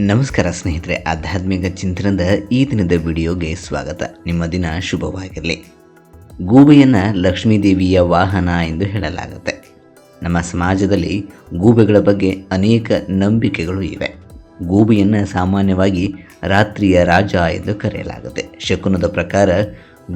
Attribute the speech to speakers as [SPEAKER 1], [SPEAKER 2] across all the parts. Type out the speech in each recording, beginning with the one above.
[SPEAKER 1] ನಮಸ್ಕಾರ ಸ್ನೇಹಿತರೆ, ಆಧ್ಯಾತ್ಮಿಕ ಚಿಂತನದ ಈ ದಿನದ ವಿಡಿಯೋಗೆ ಸ್ವಾಗತ. ನಿಮ್ಮ ದಿನ ಶುಭವಾಗಿರಲಿ. ಗೂಬೆಯನ್ನು ಲಕ್ಷ್ಮೀದೇವಿಯ ವಾಹನ ಎಂದು ಹೇಳಲಾಗುತ್ತೆ. ನಮ್ಮ ಸಮಾಜದಲ್ಲಿ ಗೂಬೆಗಳ ಬಗ್ಗೆ ಅನೇಕ ನಂಬಿಕೆಗಳು ಇವೆ. ಗೂಬೆಯನ್ನು ಸಾಮಾನ್ಯವಾಗಿ ರಾತ್ರಿಯ ರಾಜ ಎಂದು ಕರೆಯಲಾಗುತ್ತೆ. ಶಕುನದ ಪ್ರಕಾರ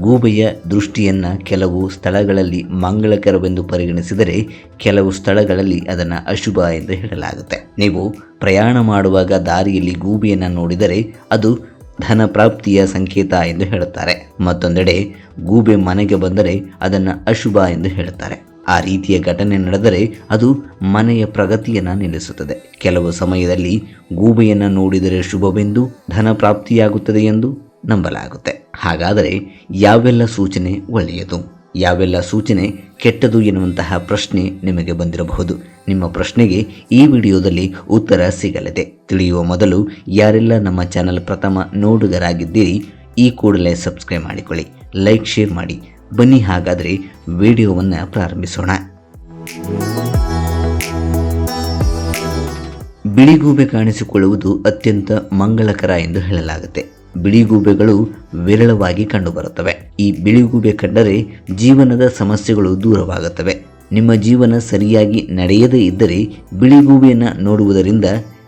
[SPEAKER 1] ಗೂಬೆಯ ದೃಷ್ಟಿಯನ್ನು ಕೆಲವು ಸ್ಥಳಗಳಲ್ಲಿ ಮಂಗಳಕರವೆಂದು ಪರಿಗಣಿಸಿದರೆ ಕೆಲವು ಸ್ಥಳಗಳಲ್ಲಿ ಅದನ್ನು ಅಶುಭ ಎಂದು ಹೇಳಲಾಗುತ್ತೆ. ನೀವು ಪ್ರಯಾಣ ಮಾಡುವಾಗ ದಾರಿಯಲ್ಲಿ ಗೂಬೆಯನ್ನು ನೋಡಿದರೆ ಅದು ಧನ ಪ್ರಾಪ್ತಿಯ ಸಂಕೇತ ಎಂದು ಹೇಳುತ್ತಾರೆ. ಮತ್ತೊಂದೆಡೆ ಗೂಬೆ ಮನೆಗೆ ಬಂದರೆ ಅದನ್ನು ಅಶುಭ ಎಂದು ಹೇಳುತ್ತಾರೆ. ಆ ರೀತಿಯ ಘಟನೆ ನಡೆದರೆ ಅದು ಮನೆಯ ಪ್ರಗತಿಯನ್ನು ನಿಲ್ಲಿಸುತ್ತದೆ. ಕೆಲವು ಸಮಯದಲ್ಲಿ ಗೂಬೆಯನ್ನು ನೋಡಿದರೆ ಶುಭವೆಂದು ಧನ ಪ್ರಾಪ್ತಿಯಾಗುತ್ತದೆ ಎಂದು ನಂಬಲಾಗುತ್ತೆ. ಹಾಗಾದರೆ ಯಾವೆಲ್ಲ ಸೂಚನೆ ಒಳ್ಳೆಯದು? ಯಾವೆಲ್ಲ ಸೂಚನೆ ಕೆಟ್ಟದು ಎನ್ನುವಂತಹ ಪ್ರಶ್ನೆ ನಿಮಗೆ ಬಂದಿರಬಹುದು. ನಿಮ್ಮ ಪ್ರಶ್ನೆಗೆ ಈ ವಿಡಿಯೋದಲ್ಲಿ ಉತ್ತರ ಸಿಗಲಿದೆ. ತಿಳಿಯುವ ಮೊದಲು ಯಾರೆಲ್ಲ ನಮ್ಮ ಚಾನಲ್ ಪ್ರಥಮ ನೋಡುಗರಾಗಿದ್ದೀರಿ ಈ ಕೂಡಲೇ ಸಬ್ಸ್ಕ್ರೈಬ್ ಮಾಡಿಕೊಳ್ಳಿ. ಲೈಕ್, ಶೇರ್ ಮಾಡಿ. ಬನ್ನಿ ಹಾಗಾದರೆ ವಿಡಿಯೋವನ್ನು ಪ್ರಾರಂಭಿಸೋಣ. ಬಿಳಿಗೂಬೆ ಕಾಣಿಸಿಕೊಳ್ಳುವುದು ಅತ್ಯಂತ ಮಂಗಳಕರ ಎಂದು ಹೇಳಲಾಗುತ್ತೆ. ಬಿಳಿಗೂಬೆಗಳು ವಿರಳವಾಗಿ ಕಂಡುಬರುತ್ತವೆ. ಈ ಬಿಳಿಗೂಬೆ ಕಂಡರೆ ಜೀವನದ ಸಮಸ್ಯೆಗಳು ದೂರವಾಗುತ್ತವೆ. ನಿಮ್ಮ ಜೀವನ ಸರಿಯಾಗಿ ನಡೆಯದೇ ಇದ್ದರೆ ಬಿಳಿಗೂಬೆಯನ್ನು ನೋಡುವುದರಿಂದ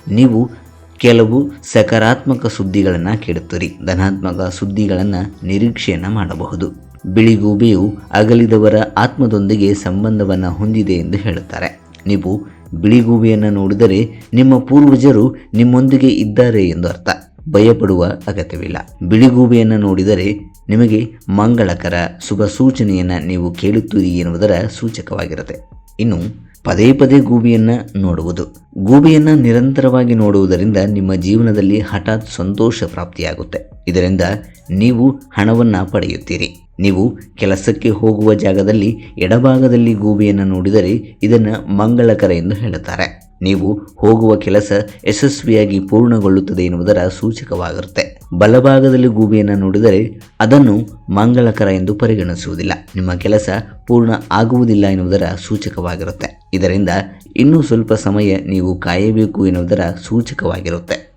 [SPEAKER 1] ನೀವು ಕೆಲವು ಸಕಾರಾತ್ಮಕ ಸುದ್ದಿಗಳನ್ನು ಕೇಳುತ್ತೀರಿ. ಧನಾತ್ಮಕ ಸುದ್ದಿಗಳನ್ನು ನಿರೀಕ್ಷೆಯನ್ನು ಮಾಡಬಹುದು. ಬಿಳಿಗೂಬೆಯು ಅಗಲಿದವರ ಆತ್ಮದೊಂದಿಗೆ ಸಂಬಂಧವನ್ನು ಹೊಂದಿದೆ ಎಂದು ಹೇಳುತ್ತಾರೆ. ನೀವು ಬಿಳಿಗೂಬೆಯನ್ನು ನೋಡಿದರೆ ನಿಮ್ಮ ಪೂರ್ವಜರು ನಿಮ್ಮೊಂದಿಗೆ ಇದ್ದಾರೆ ಎಂದು ಅರ್ಥ. ಭಯಪಡುವ ಅಗತ್ಯವಿಲ್ಲ. ಬಿಳಿಗೂಬೆಯನ್ನು ನೋಡಿದರೆ ನಿಮಗೆ ಮಂಗಳಕರ ಶುಭ ಸೂಚನೆಯನ್ನು ನೀವು ಕೇಳುತ್ತೀರಿ ಎನ್ನುವುದರ ಸೂಚಕವಾಗಿರುತ್ತೆ. ಇನ್ನು ಪದೇ ಪದೇ ಗೂಬಿಯನ್ನು ನೋಡುವುದು. ಗೂಬಿಯನ್ನು ನಿರಂತರವಾಗಿ ನೋಡುವುದರಿಂದ ನಿಮ್ಮ ಜೀವನದಲ್ಲಿ ಹಠಾತ್ ಸಂತೋಷ ಪ್ರಾಪ್ತಿಯಾಗುತ್ತೆ. ಇದರಿಂದ ನೀವು ಹಣವನ್ನು ಪಡೆಯುತ್ತೀರಿ. ನೀವು ಕೆಲಸಕ್ಕೆ ಹೋಗುವ ಜಾಗದಲ್ಲಿ ಎಡಭಾಗದಲ್ಲಿ ಗೂಬಿಯನ್ನು ನೋಡಿದರೆ ಇದನ್ನು ಮಂಗಳಕರ ಎಂದು ಹೇಳುತ್ತಾರೆ. ನೀವು ಹೋಗುವ ಕೆಲಸ ಯಶಸ್ವಿಯಾಗಿ ಪೂರ್ಣಗೊಳ್ಳುತ್ತದೆ ಎನ್ನುವುದರ ಸೂಚಕವಾಗಿರುತ್ತೆ. ಬಲಭಾಗದಲ್ಲಿ ಗೂಬೆಯನ್ನು ನೋಡಿದರೆ ಅದನ್ನು ಮಂಗಳಕರ ಎಂದು ಪರಿಗಣಿಸುವುದಿಲ್ಲ. ನಿಮ್ಮ ಕೆಲಸ ಪೂರ್ಣ ಆಗುವುದಿಲ್ಲ ಎನ್ನುವುದರ ಸೂಚಕವಾಗಿರುತ್ತೆ. ಇದರಿಂದ ಇನ್ನೂ ಸ್ವಲ್ಪ ಸಮಯ ನೀವು ಕಾಯಬೇಕು ಎನ್ನುವುದರ ಸೂಚಕವಾಗಿರುತ್ತೆ.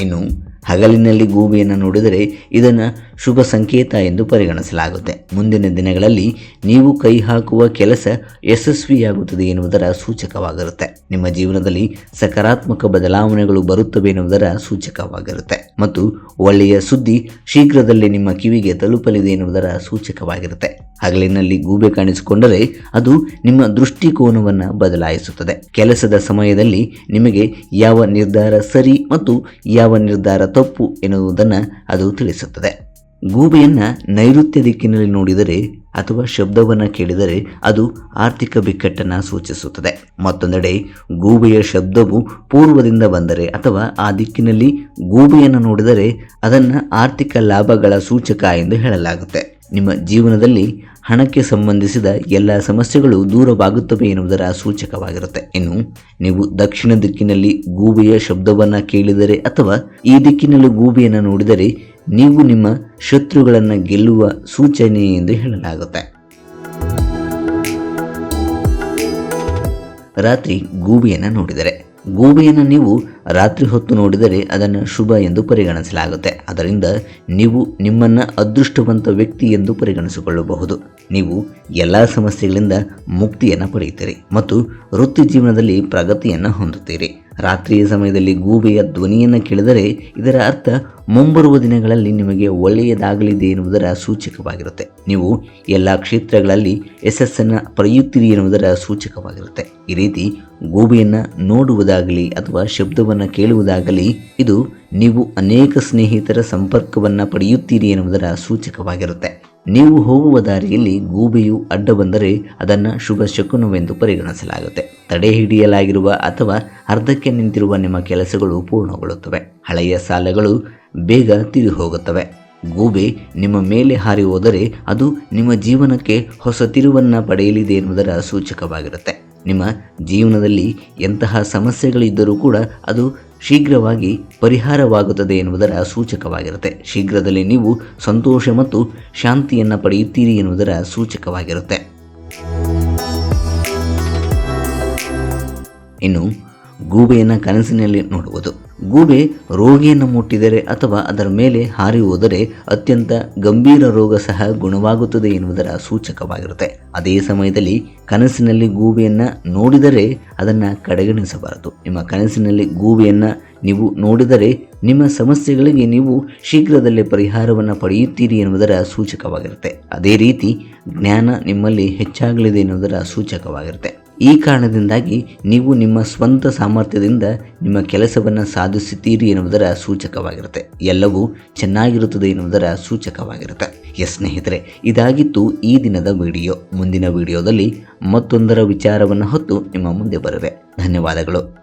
[SPEAKER 1] ಇನ್ನು ಹಗಲಿನಲ್ಲಿ ಗೂಬಿಯನ್ನು ನೋಡಿದರೆ ಇದನ್ನು ಶುಭ ಸಂಕೇತ ಎಂದು ಪರಿಗಣಿಸಲಾಗುತ್ತೆ. ಮುಂದಿನ ದಿನಗಳಲ್ಲಿ ನೀವು ಕೈ ಹಾಕುವ ಕೆಲಸ ಯಶಸ್ವಿಯಾಗುತ್ತದೆ ಎನ್ನುವುದರ ಸೂಚಕವಾಗಿರುತ್ತೆ. ನಿಮ್ಮ ಜೀವನದಲ್ಲಿ ಸಕಾರಾತ್ಮಕ ಬದಲಾವಣೆಗಳು ಬರುತ್ತವೆ ಎನ್ನುವುದರ ಸೂಚಕವಾಗಿರುತ್ತೆ. ಮತ್ತು ಒಳ್ಳೆಯ ಸುದ್ದಿ ಶೀಘ್ರದಲ್ಲೇ ನಿಮ್ಮ ಕಿವಿಗೆ ತಲುಪಲಿದೆ ಎನ್ನುವುದರ ಸೂಚಕವಾಗಿರುತ್ತೆ. ಹಗಲಿನಲ್ಲಿ ಗೂಬೆ ಕಾಣಿಸಿಕೊಂಡರೆ ಅದು ನಿಮ್ಮ ದೃಷ್ಟಿಕೋನವನ್ನು ಬದಲಾಯಿಸುತ್ತದೆ. ಕೆಲಸದ ಸಮಯದಲ್ಲಿ ನಿಮಗೆ ಯಾವ ನಿರ್ಧಾರ ಸರಿ ಮತ್ತು ಯಾವ ನಿರ್ಧಾರ ತಪ್ಪು ಎನ್ನುವುದನ್ನು ಅದು ತಿಳಿಸುತ್ತದೆ. ಗೂಬೆಯನ್ನು ನೈಋತ್ಯ ದಿಕ್ಕಿನಲ್ಲಿ ನೋಡಿದರೆ ಅಥವಾ ಶಬ್ದವನ್ನು ಕೇಳಿದರೆ ಅದು ಆರ್ಥಿಕ ಬಿಕ್ಕಟ್ಟನ್ನು ಸೂಚಿಸುತ್ತದೆ. ಮತ್ತೊಂದೆಡೆ ಗೂಬೆಯ ಶಬ್ದವು ಪೂರ್ವದಿಂದ ಬಂದರೆ ಅಥವಾ ಆ ದಿಕ್ಕಿನಲ್ಲಿ ಗೂಬೆಯನ್ನು ನೋಡಿದರೆ ಅದನ್ನು ಆರ್ಥಿಕ ಲಾಭಗಳ ಸೂಚಕ ಎಂದು ಹೇಳಲಾಗುತ್ತೆ. ನಿಮ್ಮ ಜೀವನದಲ್ಲಿ ಹಣಕ್ಕೆ ಸಂಬಂಧಿಸಿದ ಎಲ್ಲ ಸಮಸ್ಯೆಗಳು ದೂರವಾಗುತ್ತವೆ ಎನ್ನುವುದರ ಸೂಚಕವಾಗಿರುತ್ತೆ. ಇನ್ನು, ನೀವು ದಕ್ಷಿಣ ದಿಕ್ಕಿನಲ್ಲಿ ಗೂಬೆಯ ಶಬ್ದವನ್ನು ಕೇಳಿದರೆ ಅಥವಾ ಈ ದಿಕ್ಕಿನಲ್ಲಿ ಗೂಬೆಯನ್ನು ನೋಡಿದರೆ ನೀವು ನಿಮ್ಮ ಶತ್ರುಗಳನ್ನು ಗೆಲ್ಲುವ ಸೂಚನೆ ಎಂದು ಹೇಳಲಾಗುತ್ತೆ. ರಾತ್ರಿ ಗೂಬೆಯನ್ನು ನೋಡಿದರೆ. ಗೂಬೆಯನ್ನು ನೀವು ರಾತ್ರಿ ಹೊತ್ತು ನೋಡಿದರೆ ಅದನ್ನು ಶುಭ ಎಂದು ಪರಿಗಣಿಸಲಾಗುತ್ತೆ. ಅದರಿಂದ ನೀವು ನಿಮ್ಮನ್ನು ಅದೃಷ್ಟವಂತ ವ್ಯಕ್ತಿ ಎಂದು ಪರಿಗಣಿಸಿಕೊಳ್ಳಬಹುದು. ನೀವು ಎಲ್ಲ ಸಮಸ್ಯೆಗಳಿಂದ ಮುಕ್ತಿಯನ್ನು ಪಡೆಯುತ್ತೀರಿ ಮತ್ತು ವೃತ್ತಿ ಜೀವನದಲ್ಲಿ ಪ್ರಗತಿಯನ್ನು ಹೊಂದುತ್ತೀರಿ. ರಾತ್ರಿಯ ಸಮಯದಲ್ಲಿ ಗೂಬೆಯ ಧ್ವನಿಯನ್ನು ಕೇಳಿದರೆ ಇದರ ಅರ್ಥ ಮುಂಬರುವ ದಿನಗಳಲ್ಲಿ ನಿಮಗೆ ಒಳ್ಳೆಯದಾಗಲಿದೆ ಎನ್ನುವುದರ ಸೂಚಕವಾಗಿರುತ್ತೆ. ನೀವು ಎಲ್ಲ ಕ್ಷೇತ್ರಗಳಲ್ಲಿ ಯಶಸ್ಸನ್ನು ಪಡೆಯುತ್ತೀರಿ ಎನ್ನುವುದರ ಸೂಚಕವಾಗಿರುತ್ತೆ. ಈ ರೀತಿ ಗೂಬೆಯನ್ನು ನೋಡುವುದಾಗಲಿ ಅಥವಾ ಶಬ್ದವನ್ನು ಕೇಳುವುದಾಗಲಿ ಇದು ನೀವು ಅನೇಕ ಸ್ನೇಹಿತರ ಸಂಪರ್ಕವನ್ನು ಪಡೆಯುತ್ತೀರಿ ಎನ್ನುವುದರ ಸೂಚಕವಾಗಿರುತ್ತೆ. ನೀವು ಹೋಗುವ ದಾರಿಯಲ್ಲಿ ಗೂಬೆಯು ಅಡ್ಡ ಬಂದರೆ ಅದನ್ನು ಶುಭ ಶಕುನವೆಂದು ಪರಿಗಣಿಸಲಾಗುತ್ತೆ. ತಡೆ ಹಿಡಿಯಲಾಗಿರುವ ಅಥವಾ ಅರ್ಧಕ್ಕೆ ನಿಂತಿರುವ ನಿಮ್ಮ ಕೆಲಸಗಳು ಪೂರ್ಣಗೊಳ್ಳುತ್ತವೆ. ಹಳೆಯ ಸಾಲಗಳು ಬೇಗ ತಿರುಗಿ ಹೋಗುತ್ತವೆ ಗೂಬೆ ನಿಮ್ಮ ಮೇಲೆ ಹಾರಿ ಹೋದರೆ ಅದು ನಿಮ್ಮ ಜೀವನಕ್ಕೆ ಹೊಸ ತಿರುವನ್ನು ಪಡೆಯಲಿದೆ ಎನ್ನುವುದರ ಸೂಚಕವಾಗಿರುತ್ತೆ. ನಿಮ್ಮ ಜೀವನದಲ್ಲಿ ಎಂತಹ ಸಮಸ್ಯೆಗಳಿದ್ದರೂ ಕೂಡ ಅದು ಶೀಘ್ರವಾಗಿ ಪರಿಹಾರವಾಗುತ್ತದೆ ಎನ್ನುವುದರ ಸೂಚಕವಾಗಿರುತ್ತೆ. ಶೀಘ್ರದಲ್ಲಿ ನೀವು ಸಂತೋಷ ಮತ್ತು ಶಾಂತಿಯನ್ನು ಪಡೆಯುತ್ತೀರಿ ಎನ್ನುವುದರ ಸೂಚಕವಾಗಿರುತ್ತೆ. ಇನ್ನು ಗೂಬೆಯನ್ನು ಕನಸಿನಲ್ಲಿ ನೋಡುವುದು. ಗೂಬೆ ರೋಗಿಯನ್ನು ಮುಟ್ಟಿದರೆ ಅಥವಾ ಅದರ ಮೇಲೆ ಹಾರಿ ಹೋದರೆ ಅತ್ಯಂತ ಗಂಭೀರ ರೋಗ ಸಹ ಗುಣವಾಗುತ್ತದೆ ಎನ್ನುವುದರ ಸೂಚಕವಾಗಿರುತ್ತೆ. ಅದೇ ಸಮಯದಲ್ಲಿ ಕನಸಿನಲ್ಲಿ ಗೂಬೆಯನ್ನು ನೋಡಿದರೆ ಅದನ್ನು ಕಡೆಗಣಿಸಬಾರದು. ನಿಮ್ಮ ಕನಸಿನಲ್ಲಿ ಗೂಬೆಯನ್ನು ನೀವು ನೋಡಿದರೆ ನಿಮ್ಮ ಸಮಸ್ಯೆಗಳಿಗೆ ನೀವು ಶೀಘ್ರದಲ್ಲೇ ಪರಿಹಾರವನ್ನು ಪಡೆಯುತ್ತೀರಿ ಎನ್ನುವುದರ ಸೂಚಕವಾಗಿರುತ್ತೆ. ಅದೇ ರೀತಿ ಜ್ಞಾನ ನಿಮ್ಮಲ್ಲಿ ಹೆಚ್ಚಾಗಲಿದೆ ಎನ್ನುವುದರ ಸೂಚಕವಾಗಿರುತ್ತೆ. ಈ ಕಾರಣದಿಂದಾಗಿ ನೀವು ನಿಮ್ಮ ಸ್ವಂತ ಸಾಮರ್ಥ್ಯದಿಂದ ನಿಮ್ಮ ಕೆಲಸವನ್ನು ಸಾಧಿಸುತ್ತೀರಿ ಎನ್ನುವುದರ ಸೂಚಕವಾಗಿರುತ್ತೆ. ಎಲ್ಲವೂ ಚೆನ್ನಾಗಿರುತ್ತದೆ ಎನ್ನುವುದರ ಸೂಚಕವಾಗಿರುತ್ತೆ. ಎಸ್ ಸ್ನೇಹಿತರೆ, ಇದಾಗಿತ್ತು ಈ ದಿನದ ವಿಡಿಯೋ. ಮುಂದಿನ ವಿಡಿಯೋದಲ್ಲಿ ಮತ್ತೊಂದರ ವಿಚಾರವನ್ನು ಹೊತ್ತು ನಿಮ್ಮ ಮುಂದೆ ಬರುವೆ. ಧನ್ಯವಾದಗಳು.